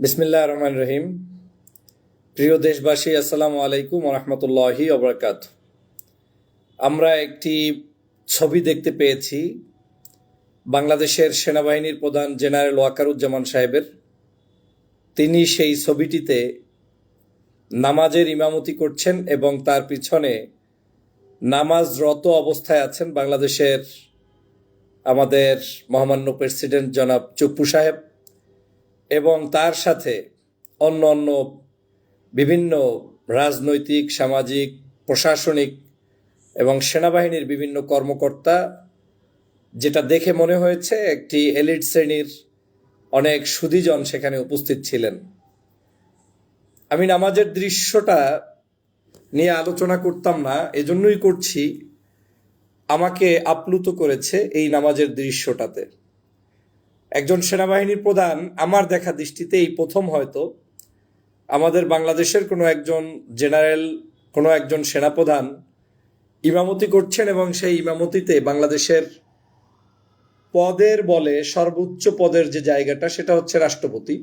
বিসমিল্লাহ রহমান রহিম। প্রিয় দেশবাসী, আসসালামু আলাইকুম রহমতুল্লাহি অবরাকাত আমরা একটি ছবি দেখতে পেয়েছি বাংলাদেশের সেনাবাহিনীর প্রধান জেনারেল ওয়াকারুজ্জামান সাহেবের। তিনি সেই ছবিটিতে নামাজের ইমামতি করছেন এবং তার পিছনে নামাজরত অবস্থায় আছেন বাংলাদেশের আমাদের মহামান্য প্রেসিডেন্ট জনাব চুপ্পু সাহেব। এবং তার সাথে অন্য অন্য বিভিন্ন রাজনৈতিক, সামাজিক, প্রশাসনিক এবং সেনাবাহিনীর বিভিন্ন কর্মকর্তা, যেটা দেখে মনে হয়েছে একটি এলিট শ্রেণির অনেক সুদীজন সেখানে উপস্থিত ছিলেন। আমি নামাজের দৃশ্যটা নিয়ে আলোচনা করতাম না, এজন্যই করছি। আমাকে আপ্লুত করেছে এই নামাজের দৃশ্যটাতে। একজন সেনাবাহিনীর প্রধান আমার দেখা দৃষ্টিতে এই প্রথম হয়তো আমাদের বাংলাদেশের কোনো একজন জেনারেল, কোনো একজন সেনাপ্রধান ইমামতি করছেন এবং সেই ইমামতিতে বাংলাদেশের পদের বলে সর্বোচ্চ পদের যে জায়গাটা সেটা হচ্ছে রাষ্ট্রপতি।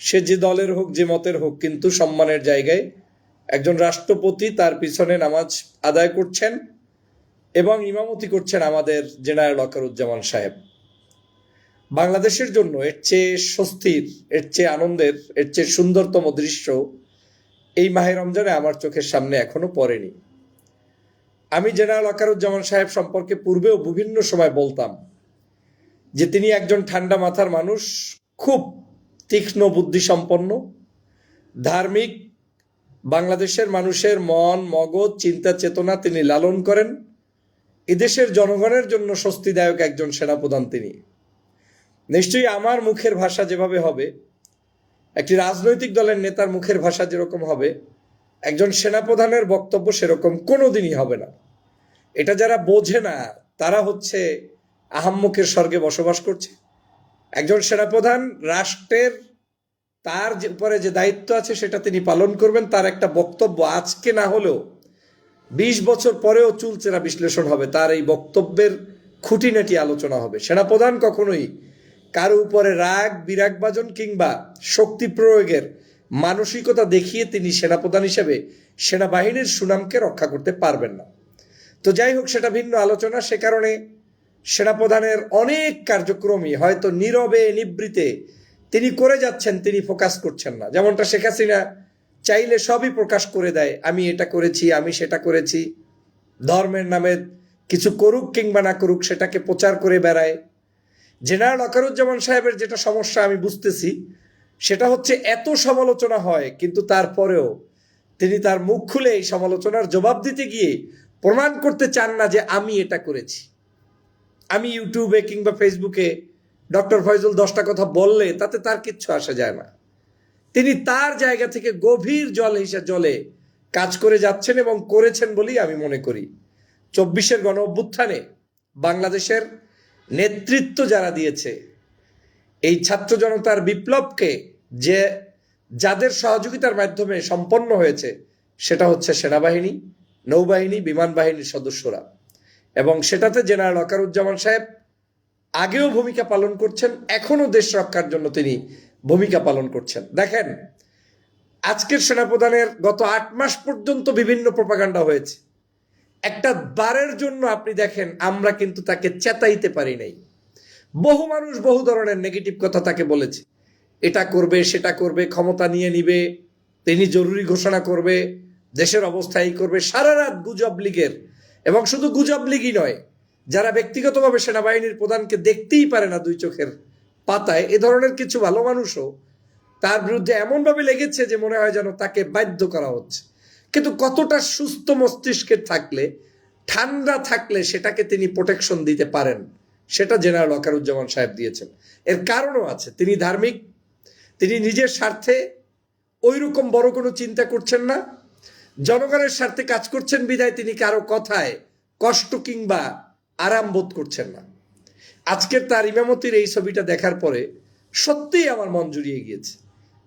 সে যে দলের হোক, যে মতের হোক, কিন্তু সম্মানের জায়গায় একজন রাষ্ট্রপতি তার পিছনে নামাজ আদায় করছেন এবং ইমামতি করছেন আমাদের জেনারেল অকারুজ্জামান সাহেব। বাংলাদেশের জন্য এর চেয়ে স্বস্তির, এর চেয়ে আনন্দের, এর চেয়ে সুন্দরতম দৃশ্য এই মাহে রমজানে আমার চোখের সামনে এখনও পড়েনি। আমি জেনারেল আকারুজ্জামান সাহেব সম্পর্কে পূর্বেও বিভিন্ন সময় বলতাম যে তিনি একজন ঠান্ডা মাথার মানুষ, খুব তীক্ষ্ণ বুদ্ধিসম্পন্ন, ধার্মিক, বাংলাদেশের মানুষের মন, মগজ, চিন্তা, চেতনা তিনি লালন করেন। এদেশের জনগণের জন্য স্বস্তিদায়ক একজন সেনাপ্রধান তিনি। নিশ্চয়ই আমার মুখের ভাষা যেভাবে হবে, একটি রাজনৈতিক দলের নেতার মুখের ভাষা যেরকম হবে, একজন সেনাপ্রধানের বক্তব্য সেরকম কোনো দিনই হবে না। এটা যারা বোঝে না, তারা হচ্ছে আহাম্মুখের স্বর্গে বসবাস করছে। একজন সেনাপ্রধান রাষ্ট্রের তার যে উপরে যে দায়িত্ব আছে সেটা তিনি পালন করবেন, তার একটা বক্তব্য আজকে না হলেও বিশ বছর পরেও চুলচেরা বিশ্লেষণ হবে, তার এই বক্তব্যের খুঁটিনাটি আলোচনা হবে। সেনাপ্রধান কখনোই কারও উপরে রাগ বিরাগবাজন কিংবা শক্তি প্রয়োগের মানসিকতা দেখিয়ে তিনি সেনাপ্রধান হিসেবে সেনাবাহিনীর সুনামকে রক্ষা করতে পারবেন না। তো যাই হোক, সেটা ভিন্ন আলোচনা। সে কারণে সেনাপ্রধানের অনেক কার্যক্রমই হয়তো নীরবে, নিবৃতে তিনি করে যাচ্ছেন, তিনি ফোকাস করছেন না। যেমনটা শেখ হাসিনা চাইলে সবই প্রকাশ করে দেয়, আমি এটা করেছি, আমি সেটা করেছি, ধর্মের নামে কিছু করুক কিংবা না করুক, সেটাকে প্রচার করে বেড়ায়। জেনারেল অকারুজ্জামান সাহেবের যেটা সমস্যা আমি বুঝতেছি, সেটা হচ্ছে এত সমালোচনা হয়, কিন্তু তারপরেও তিনি তার মুখ খুলে এই সমালোচনার জবাব দিতে গিয়ে প্রমাণ করতে চান না যে আমি এটা করেছি। আমি ইউটিউবে কিংবা ফেসবুকে ডক্টর ফয়জুল দশটা কথা বললে তাতে তার কিচ্ছু আসা যায় না। তিনি তার জায়গা থেকে গভীর জল হিসেবে জলে কাজ করে যাচ্ছেন এবং করেছেন বলেই আমি মনে করি। চব্বিশের গণ অভ্যুত্থানে বাংলাদেশের নেতৃত্ব যারা দিয়েছে, এই ছাত্র জনতার বিপ্লবকে যে যাদের সহযোগিতার মাধ্যমে সম্পন্ন হয়েছে, সেটা হচ্ছে সেনাবাহিনী, নৌবাহিনী, বিমান বাহিনীর সদস্যরা। এবং সেটাতে জেনারেল অকারুজ্জামান সাহেব আগেও ভূমিকা পালন করছেন, এখনও দেশ রক্ষার জন্য তিনি ভূমিকা পালন করছেন। দেখেন, আজকের সেনাপ্রধানের গত আট মাস পর্যন্ত বিভিন্ন প্রপাগান্ডা হয়েছে। একটা বারের জন্য আপনি দেখেন, আমরা কিন্তু তাকে চেতাইতে পারি নাই। বহু মানুষ বহু ধরনের নেগেটিভ কথা তাকে বলেছে। এটা করবে, সেটা করবে, ক্ষমতা নিয়ে নিবে, তিনি জরুরি ঘোষণা করবে, দেশের অবস্থা এই করবে, সারা রাত গুজব লীগের। এবং শুধু গুজব লীগই নয়, যারা ব্যক্তিগতভাবে সেনাবাহিনীর প্রধানকে দেখতেই পারে না দুই চোখের পাতায়, এ ধরনের কিছু ভালো মানুষও তার বিরুদ্ধে এমনভাবে লেগেছে যে মনে হয় যেন তাকে বাধ্য করা হচ্ছে। কিন্তু কতটা সুস্থ মস্তিষ্কে থাকলে, ঠান্ডা থাকলে সেটাকে তিনি প্রোটেকশন দিতে পারেন, সেটা জেনারেল অকারুজ্জামান সাহেব দিয়েছেন। এর কারণও আছে, তিনি ধার্মিক, তিনি নিজের স্বার্থে ওই রকম বড় কোনো চিন্তা করছেন না। জনগণের স্বার্থে কাজ করছেন বিদায় তিনি কারও কথায় কষ্ট কিংবা আরাম বোধ করছেন না। আজকের তার ইমামতির এই ছবিটা দেখার পরে সত্যিই আমার মন জুড়িয়ে গিয়েছে।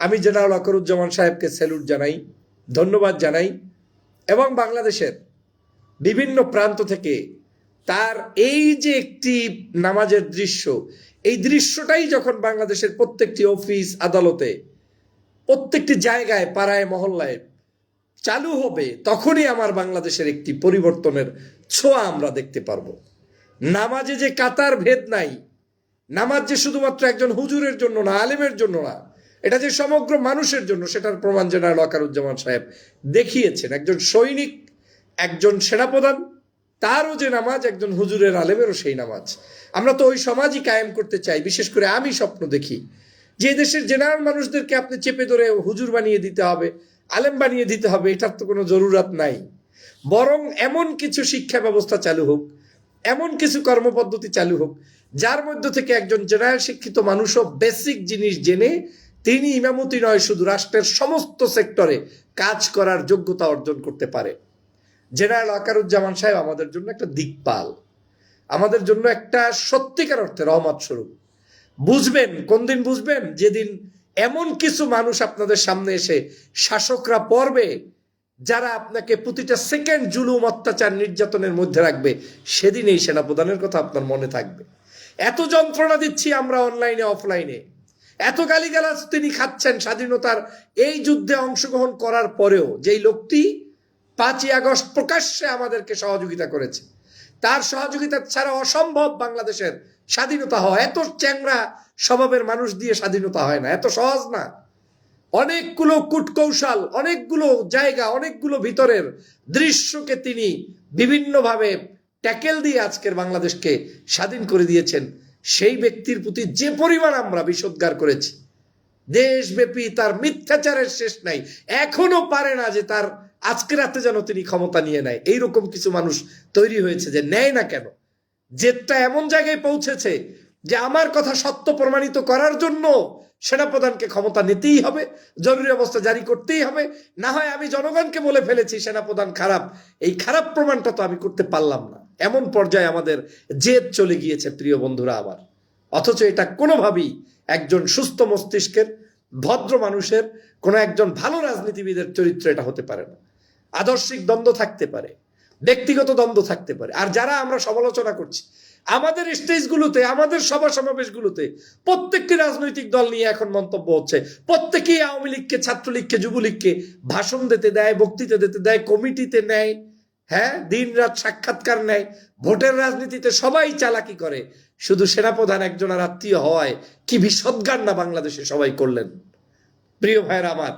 আমি জেনারেল অকরুজ্জামান সাহেবকে স্যালুট জানাই। ধন্যবাদ জানাই এবং বাংলাদেশের বিভিন্ন প্রান্ত থেকে তার এই যে একটি নামাজের দৃশ্য, এই দৃশ্যটাই যখন বাংলাদেশের প্রত্যেকটি অফিস আদালতে, প্রত্যেকটি জায়গায়, পাড়ায়, মহল্লায় চালু হবে, তখনই আমার বাংলাদেশের একটি পরিবর্তনের ছোঁয়া আমরা দেখতে পারব। নামাজে যে কাতার ভেদ নাই, নামাজ যে শুধুমাত্র একজন হুজুরের জন্য না, আলেমের জন্য না এটা যে সমগ্র মানুষের জন্য, সেটার প্রমাণ জেনারেল ওয়াকারুজ্জামান সাহেব দেখিয়েছেন। একজন সৈনিক, একজন সেনাপ্রধান, তারও যে নামাজ, একজন হুজুরের আলেমেরও সেই নামাজ। আমরা তো ওই সমাজই কায়েম করতে চাই, বিশেষ করে আমি স্বপ্ন দেখি। যে দেশের জেনারেল মানুষদেরকে আপনি চেপে ধরে হুজুর বানিয়ে দিতে হবে, আলেম বানিয়ে দিতে হবে, এটার তো কোনো জরুরত নাই। বরং এমন কিছু শিক্ষা ব্যবস্থা চালু হোক, এমন কিছু কর্মপদ্ধতি চালু হোক, যার মধ্য থেকে একজন জেনারেল শিক্ষিত মানুষও বেসিক জিনিস জেনে তিনি ইমামতি নয়, শুধু রাষ্ট্রের সমস্ত সেক্টরে কাজ করার যোগ্যতা অর্জন করতে পারে। জেনারেল আকারুজ্জামান সাহেব আমাদের জন্য একটা দিকপাল। আমাদের জন্য একটা সত্যিকার অর্থে রহমত স্বরূপ। বুঝবেন, কোন দিন বুঝবেন? যেদিন এমন কিছু মানুষ আপনাদের সামনে এসে শাসকরা পড়বে, যারা আপনাকে প্রতিটা সেকেন্ড জুলুম, অত্যাচার, নির্যাতনের মধ্যে রাখবে, সেদিন এই সেনাপ্রধানের কথা আপনার মনে থাকবে। এত যন্ত্রণা দিচ্ছি আমরা অনলাইনে, অফলাইনে। এত গালিগালাজ তিনি খাচ্ছেন স্বাধীনতার এই যুদ্ধে অংশগ্রহণ করার পরেও, যেই লোকটি পাঁচই আগস্ট প্রকাশ্যে আমাদেরকে সহযোগিতা করেছে, তার সহযোগিতা ছাড়া অসম্ভব বাংলাদেশের স্বাধীনতা হয় এত চ্যাংরা স্বভাবের মানুষ দিয়ে স্বাধীনতা হয় না, এত সহজ না। অনেকগুলো কূটকৌশল, অনেকগুলো জায়গা, অনেকগুলো ভিতরের দৃশ্যকে তিনি বিভিন্নভাবে ট্যাকেল দিয়ে আজকের বাংলাদেশকে স্বাধীন করে দিয়েছেন। সেই ব্যক্তির প্রতি যে পরিমাণ আমরা বিষোদ্গার করেছি, দেশব্যাপী তার মিথ্যাচারের শেষ নাই, এখনও পারে না যে তার আজকে রাতে যেন তিনি ক্ষমতা নিয়ে নেয়। এইরকম কিছু মানুষ তৈরি হয়েছে যে নেয় না কেন? জেদটা এমন জায়গায় পৌঁছেছে যে আমার কথা সত্য প্রমাণিত করার জন্য সেনাপ্রধানকে ক্ষমতা নিতেই হবে, জরুরি অবস্থা জারি করতেই হবে, না হয় আমি জনগণকে বলে ফেলেছি সেনাপ্রধান খারাপ। এই খারাপ প্রমাণটা তো আমি করতে পারলাম না। এমন পর্যায়ে আমাদের জেদ চলে গিয়েছে, প্রিয় বন্ধুরা আমার। অথচ এটা কোনোভাবেই একজন সুস্থ মস্তিষ্কের, ভদ্র মানুষের, কোনো একজন ভালো রাজনীতিবিদের চরিত্র এটা হতে পারে না। আদর্শিক দ্বন্দ্ব থাকতে পারে, ব্যক্তিগত দ্বন্দ্ব থাকতে পারে। আর যারা আমরা সমালোচনা করছি, আমাদের স্টেজগুলোতে, আমাদের সভা সমাবেশগুলোতে প্রত্যেকটি রাজনৈতিক দল নিয়ে এখন মন্তব্য হচ্ছে। প্রত্যেকেই আওয়ামী লীগকে, ছাত্রলীগকে, যুবলীগকে ভাষণ দিতে দেয়, বক্তৃতা দিতে দেয়, কমিটিতে নেয়। হ্যাঁ দিন রাত সাক্ষাৎকার নেয়, ভোটের রাজনীতিতে সবাই চালাকি করে। শুধু সেনাপ্রধান একজনের আত্মীয় হওয়ায় কি বিসদ্গার না বাংলাদেশে সবাই করলেন? প্রিয় ভাইয়ের আমার,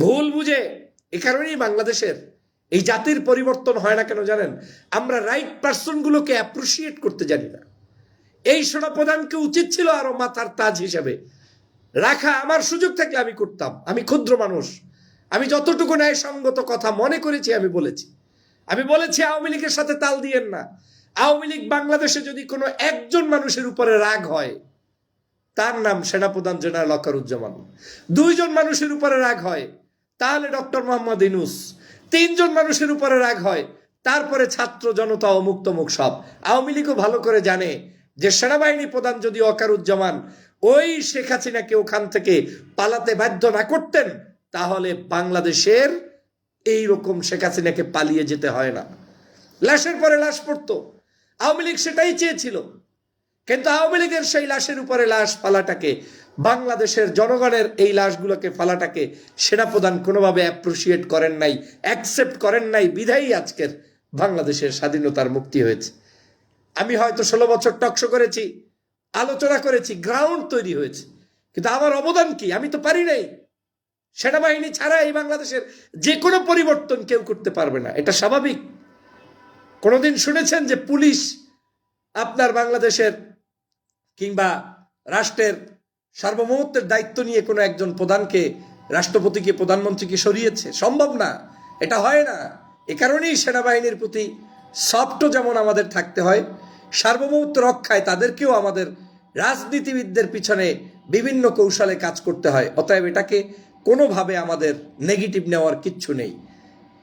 ভুল বুঝে এ কারণেই বাংলাদেশের এই জাতির পরিবর্তন হয় না কেন জানেন? আমরা রাইট পার্সনগুলোকে অ্যাপ্রিসিয়েট করতে জানি না। এই সেনাপ্রধানকে উচিত ছিল আরও মাথার তাজ হিসাবে। রাখা আমার সুযোগ থাকলে আমি করতাম। আমি ক্ষুদ্র মানুষ। আমি যতটুকু ন্যায়সঙ্গত কথা মনে করেছি, আমি বলেছি। আমি বলেছি আওয়ামী লীগের সাথে তাল দিয়েন না। আওয়ামী লীগ বাংলাদেশে যদি কোনো একজন মানুষের উপরে রাগ হয়, তার নাম সেনাপ্রধান জেনারেল অকারুজ্জামান দুইজন মানুষের উপরে রাগ হয়, তাহলে ডক্টর মোহাম্মদ ইনুস তিনজন মানুষের উপরে রাগ হয়, তারপরে ছাত্র জনতা ও মুক্তমুখ সব। আওয়ামী লীগও ভালো করে জানে যে সেনাবাহিনী প্রধান যদি অকারুজ্জামান ওই শেখ হাসিনাকে ওখান থেকে পালাতে বাধ্য না করতেন, তাহলে বাংলাদেশের এই রকম শেখ হাসিনাকে পালিয়ে যেতে হয় না। লাশের পরে লাশ পড়তো। আওয়ামী লীগ সেটাই চেয়েছিল। কিন্তু আওয়ামী লীগের সেই লাশের উপরে লাশ ফালাটাকে বাংলাদেশের জনগণের এই লাশগুলোকে ফালাটাকে সেনাপ্রধান কোনোভাবে অ্যাপ্রিসিয়েট করেন নাই অ্যাকসেপ্ট করেন নাই, বিধায়ী আজকের বাংলাদেশের স্বাধীনতার মুক্তি হয়েছে। আমি হয়তো ষোলো বছর টকশো করেছি, আলোচনা করেছি গ্রাউন্ড তৈরি হয়েছে। কিন্তু আমার অবদান কি? আমি তো পারি নাই। সেনাবাহিনী ছাড়া এই বাংলাদেশের যে কোনো পরিবর্তন কেউ করতে পারবে না। এটা স্বাভাবিক। কোনোদিন শুনেছেন যে পুলিশ আপনার বাংলাদেশের কিংবা রাষ্ট্রের সার্বভৌমত্বের দায়িত্ব নিয়ে কোনো একজন প্রধানকে, রাষ্ট্রপতিকে, প্রধানমন্ত্রীকে সরিয়েছে? সম্ভব না। এটা হয় না। এ কারণেই সেনাবাহিনীর প্রতি সফটও যেমন আমাদের থাকতে হয়, সার্বভৌমত্ব রক্ষায় তাদেরকেও আমাদের রাজনীতিবিদদের পিছনে বিভিন্ন কৌশলে কাজ করতে হয়। অতএব এটাকে কোনোভাবে আমাদের নেগেটিভ নেওয়ার কিচ্ছু নেই।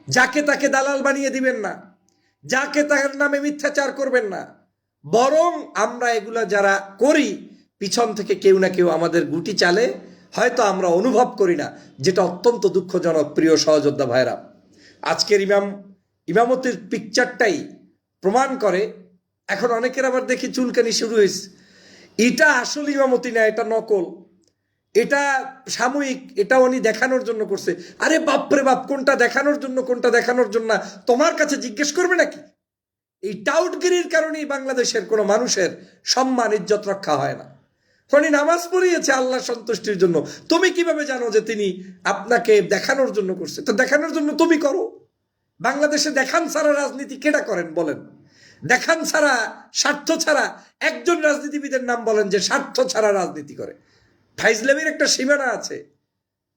যাকে তাকে দালাল বানিয়ে দিবেন না, যাকে তার নামে মিথ্যাচার করবেন না। বরং আমরা এগুলা যারা করি, পিছন থেকে কেউ না কেউ আমাদের গুটি চালে, হয়তো আমরা অনুভব করি না, যেটা অত্যন্ত দুঃখজনক, প্রিয় সহযোদ্ধা ভাইরা আজকের ইমাম, ইমামতির পিকচারটাই প্রমাণ করে, এখন অনেকের আবার দেখি চুলকানি শুরু হয়েছে। এটা আসল ইমামতি না, এটা নকল। এটা সাময়িক এটা উনি দেখানোর জন্য করছে। আরে বাপরে বাপ, কোনটা দেখানোর জন্য, কোনটা দেখানোর জন্য? তোমার কাছে জিজ্ঞেস করবে নাকি? এই টাউটগিরির কারণেই বাংলাদেশের কোনো মানুষের সম্মান, ইজ্জত রক্ষা হয় না। উনি নামাজ পড়িয়েছে আল্লাহ সন্তুষ্টির জন্য। তুমি কীভাবে জানো যে তিনি আপনাকে দেখানোর জন্য করছে? তো দেখানোর জন্য তুমি করো। বাংলাদেশে দেখান ছাড়া রাজনীতি কেডা করেন বলেন? দেখান ছাড়া, স্বার্থ ছাড়া, একজন রাজনীতিবিদের নাম বলেন যে স্বার্থ ছাড়া রাজনীতি করে। ফাইজলামের একটা সীমানা আছে।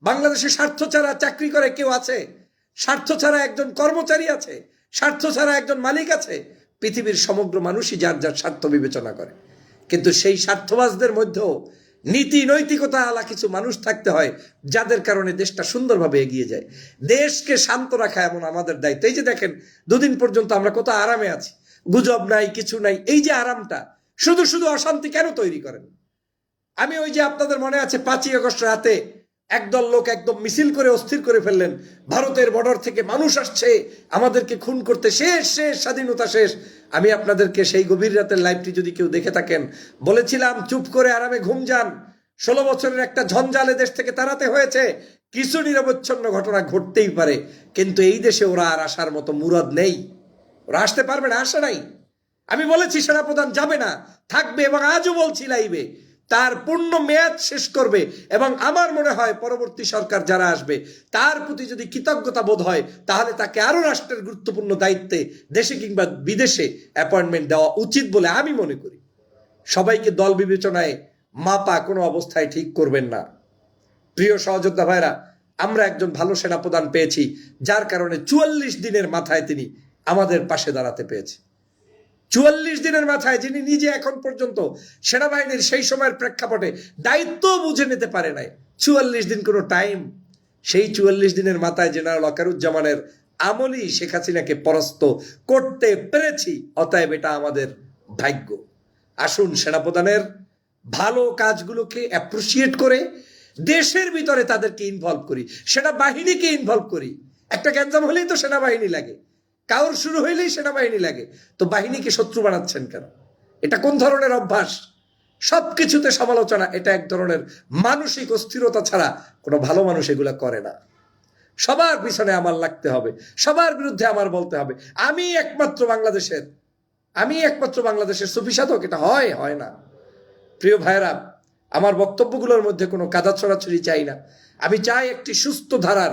বাংলাদেশে স্বার্থ ছাড়া চাকরি করে কেউ আছে? স্বার্থ ছাড়া একজন কর্মচারী আছে? স্বার্থ ছাড়া একজন মালিক আছে? পৃথিবীর সমগ্র মানুষই যার যার স্বার্থ বিবেচনা করে। কিন্তু সেই স্বার্থবাজদের মধ্যেও নীতি নৈতিকতা আলা কিছু মানুষ থাকতে হয়, যাদের কারণে দেশটা সুন্দরভাবে এগিয়ে যায়। দেশকে শান্ত রাখা এমন আমাদের দায়িত্ব। এই যে দেখেন, দুদিন পর্যন্ত আমরা কত আরামে আছি। গুজব নাই, কিছু নাই, এই যে আরামটা, শুধু শুধু অশান্তি কেন তৈরি করেন? আমি ওই যে আপনাদের মনে আছে পাঁচই আগস্ট রাতে একদল লোক একদম মিছিল করে অস্থির করে ফেললেন। ভারতের বর্ডার থেকে মানুষ আসছে, আমাদেরকে খুন করতে শেষ শেষ, স্বাধীনতা শেষ। আমি আপনাদেরকে সেই গভীর রাতের লাইভটি যদি কেউ দেখে থাকেন, বলেছিলাম, চুপ করে আরামে ঘুম যান। ষোলো বছরের একটা ঝঞ্ঝালে দেশ থেকে তাড়াতে হয়েছে। কিছু নিরবচ্ছন্ন ঘটনা ঘটতেই পারে, কিন্তু এই দেশে ওরা আর আসার মতো মুরাদ নেই। ওরা আসতে পারবে না, আসে নাই। আমি বলেছি, সেনাপ্রধান যাবে না। থাকবে এবং আজও বলছি লাইবে তার পূর্ণ মেয়াদ শেষ করবে এবং আমার মনে হয় পরবর্তী সরকার যারা আসবে, তার প্রতি যদি কৃতজ্ঞতা বোধ হয়, তাহলে তাকে আরও রাষ্ট্রের গুরুত্বপূর্ণ দায়িত্বে দেশে কিংবা বিদেশে অ্যাপয়েন্টমেন্ট দেওয়া উচিত বলে আমি মনে করি। সবাইকে দল বিবেচনায় মাপা কোনো অবস্থায় ঠিক করবেন না। প্রিয় সহযোদ্ধা ভাইরা, আমরা একজন ভালো সেনাপ্রধান পেয়েছি, যার কারণে চুয়াল্লিশ দিনের মাথায় তিনি আমাদের পাশে দাঁড়াতে পেয়েছে। চুয়াল্লিশ দিনের মাথায় যিনি নিজে এখন পর্যন্ত সেনাবাহিনীর সেই সময়ের প্রেক্ষাপটে দায়িত্ব বুঝে নিতে পারে নাই। চুয়াল্লিশ দিন কোনো টাইম সেই চুয়াল্লিশ দিনের মাথায় জেনারেল অকারুজ্জামানের আমলই শেখ হাসিনাকে পরাস্ত করতে পেরেছি, অতএব এটা আমাদের ভাগ্য। আসুন সেনাপ্রধানের ভালো কাজগুলোকে অ্যাপ্রিসিয়েট করে দেশের ভিতরে তাদেরকে ইনভলভ করি, সেনাবাহিনীকে ইনভলভ করি। একটা গ্যাঞ্জাম হলেই তো সেনাবাহিনী লাগে। কাউর শুরু হইলেই সেনাবাহিনী লাগে। তো বাহিনীকে শত্রু বানাচ্ছেন কেন? এটা কোন ধরনের অভ্যাস? সব কিছুতে সমালোচনা, এটা এক ধরনের মানসিক অস্থিরতা ছাড়া কোনো ভালো মানুষ এগুলা করে না। সবার পিছনে আমার লাগতে হবে, সবার বিরুদ্ধে আমার বলতে হবে। আমি একমাত্র বাংলাদেশের, আমি একমাত্র বাংলাদেশের সুফি সাধক, এটা হয় হয় না। প্রিয় ভাইরা আমার বক্তব্যগুলোর মধ্যে কোনো কাদা ছড়াছড়ি চাই না। আমি চাই একটি সুস্থ ধারার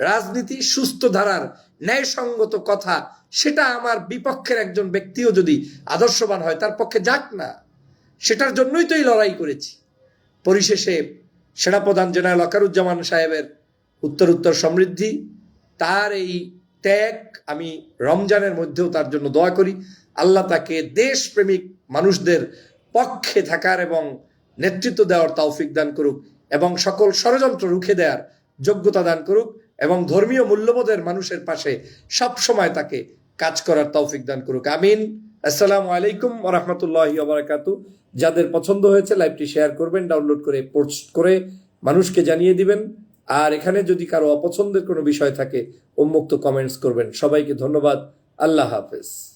রাজনীতি সুস্থ ধারার ন্যায়সঙ্গত কথা, সেটা আমার বিপক্ষের একজন ব্যক্তিও যদি আদর্শবান হয়, তার পক্ষে যাক না। সেটার জন্যই তো এই লড়াই করেছি। পরিশেষে সেনাপ্রধান জেনারেল অকারুজ্জামান সাহেবের উত্তর উত্তর সমৃদ্ধি, তার এই ত্যাগ আমি রমজানের মধ্যেও তার জন্য দোয়া করি। আল্লাহ তাকে দেশপ্রেমিক মানুষদের পক্ষে থাকার এবং নেতৃত্ব দেওয়ার তৌফিক দান করুক এবং সকল ষড়যন্ত্র রুখে দেওয়ার যোগ্যতা দান করুক। এবং ধর্মীয় মূল্যবোধের মানুষের পাশে সব সময় তাকে কাজ করার তৌফিক দান করুক। আমিন। আসসালামু আলাইকুম রহমতুল্লাহ বারাকাতু। যাদের পছন্দ হয়েছে লাইভটি শেয়ার করবেন, ডাউনলোড করে, পোস্ট করে মানুষকে জানিয়ে দিবেন। আর এখানে যদি কারও অপছন্দের কোনো বিষয় থাকে, উন্মুক্ত কমেন্টস করবেন। সবাইকে ধন্যবাদ। আল্লাহ হাফেজ।